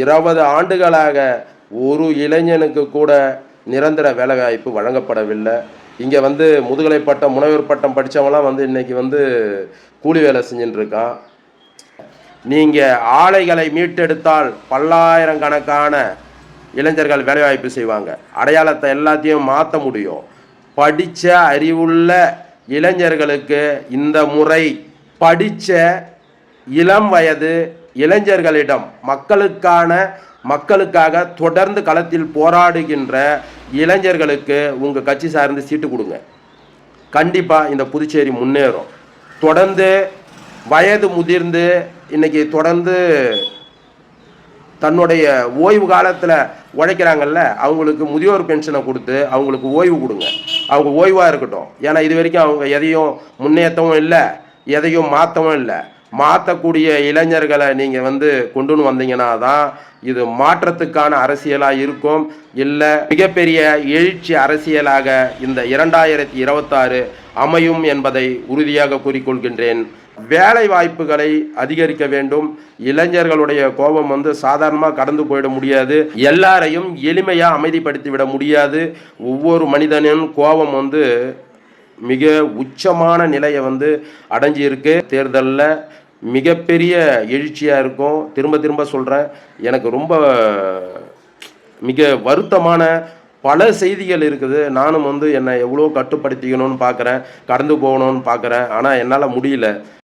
இருபது ஆண்டுகளாக ஒரு இளைஞனுக்கு கூட நிரந்தர வேலைவாய்ப்பு வழங்கப்படவில்லை. இங்கே வந்து முதுகலை பட்டம் முனைவர் பட்டம் படித்தவங்களாம் வந்து இன்றைக்கி வந்து கூலி வேலை செஞ்சுட்டுருக்கான் நீங்கள் ஆலைகளை மீட்டெடுத்தால் பல்லாயிரக்கணக்கான இளைஞர்கள் வேலைவாய்ப்பு செய்வாங்க. அடையாளத்தை எல்லாத்தையும் மாற்ற முடியும். படித்த அறிவுள்ள இளைஞர்களுக்கு இந்த முறை படித்த இளம் வயது இளைஞர்களிடம் மக்களுக்கான மக்களுக்காக தொடர்ந்து களத்தில் போராடுகின்ற இளைஞர்களுக்கு உங்கள் கட்சி சார்ந்து சீட்டு கொடுங்க. கண்டிப்பாக இந்த புதுச்சேரி முன்னேறும். தொடர்ந்து வயது முதிர்ந்து இன்னைக்கு தொடர்ந்து தன்னுடைய ஓய்வு காலத்தில் உழைக்கிறாங்கல்ல அவங்களுக்கு முதியோர் பென்ஷனை கொடுத்து அவங்களுக்கு ஓய்வு கொடுங்க. அவங்க ஓய்வாக இருக்கட்டும். ஏன்னா இது வரைக்கும் அவங்க எதையும் முன்னேற்றவும் இல்லை எதையும் மாற்றவும் இல்லை. மாற்றக்கூடிய இளைஞர்களை நீங்கள் வந்து கொண்டுன்னு வந்தீங்கன்னா தான் இது மாற்றத்துக்கான அரசியலாக இருக்கும். இல்லை மிகப்பெரிய எழுச்சி அரசியலாக இந்த இரண்டாயிரத்தி இருபத்தாறு அமையும் என்பதை உறுதியாக கூறிக்கொள்கின்றேன். வேலை வாய்ப்புகளை அதிகரிக்க வேண்டும். இளைஞர்களுடைய கோபம் வந்து சாதாரணமாக கடந்து போயிட முடியாது. எல்லாரையும் எளிமையாக அமைதிப்படுத்தி விட முடியாது. ஒவ்வொரு மனிதனின் கோபம் வந்து மிக உச்சமான நிலையை வந்து அடைஞ்சிருக்கு. தேர்தலில் மிகப்பெரிய எழுச்சியாக இருக்கும். திரும்ப திரும்ப சொல்கிறேன் எனக்கு ரொம்ப மிக வருத்தமான பல செய்திகள் இருக்குது. நானும் வந்து என்னை எவ்வளோ கட்டுப்படுத்திக்கணும்னு பார்க்குறேன் கடந்து போகணும்னு பார்க்குறேன் ஆனால் என்னால் முடியல.